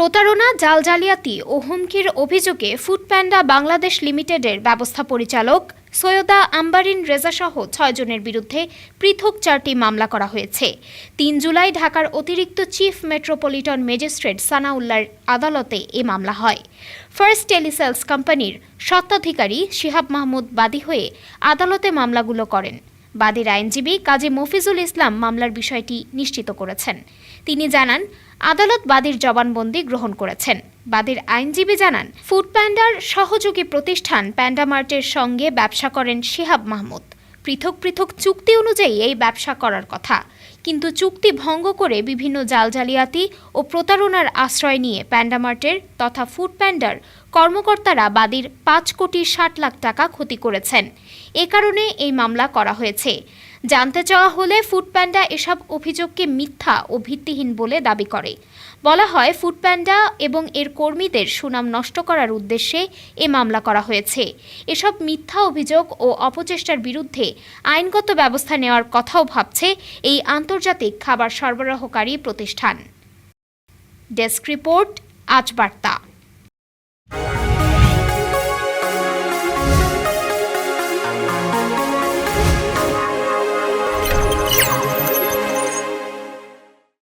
প্রতারণা জাল জালিয়াতি ও হুমকির অভিযোগে ফুড প্যান্ডা বাংলাদেশ লিমিটেডের ব্যবস্থা পরিচালক সৈয়দা আম্বারিন রেজাসহ ছয়জনের বিরুদ্ধে পৃথক চারটি মামলা করা হয়েছে। তিন জুলাই ঢাকার অতিরিক্ত চিফ মেট্রোপলিটন ম্যাজিস্ট্রেট সানাউল্লার আদালতে এ মামলা হয়। ফার্স্ট টেলিসেলস কোম্পানির স্বত্বাধিকারী শিহাব মাহমুদ বাদী হয়ে আদালতে মামলাগুলো করেন। বাদীর আইনজীবী কাজী মফিজুল ইসলাম মামলার বিষয়টি নিশ্চিত করেছেন। তিনি জানান, আদালত বাদীর জবানবন্দি গ্রহণ করেছেন। বাদীর আইনজীবী জানান, ফুড প্যান্ডার সহযোগী প্রতিষ্ঠান প্যান্ডামার্টের সঙ্গে ব্যবসা করেন শিহাব মাহমুদ। পৃথক পৃথক চুক্তি অনুযায়ী এই ব্যবসা করার কথা। কিন্তু চুক্তি ভঙ্গ করে বিভিন্ন জাল জালিয়াতি ও প্রতারণার আশ্রয় নিয়ে প্যান্ডামার্টের তথা ফুড প্যান্ডার কর্মকর্তারা বাদীর পাঁচ কোটি ষাট লাখ টাকা ক্ষতি করেছেন। এ কারণে এই মামলা করা হয়েছে। জানতে চাওয়া হলে ফুড প্যান্ডা এসব অভিযোগকে মিথ্যা ও ভিত্তিহীন বলে দাবি করে। বলা হয় ফুড প্যান্ডা এবং এর কর্মীদের সুনাম নষ্ট করার উদ্দেশ্যে এ মামলা করা হয়েছে। এসব মিথ্যা অভিযোগ ও অপচেষ্টার বিরুদ্ধে আইনগত ব্যবস্থা নেওয়ার কথাও ভাবছে এই আন্তর্জাতিক খাবার সরবরাহকারী প্রতিষ্ঠান। ডেস্ক রিপোর্ট, আজ বার্তা।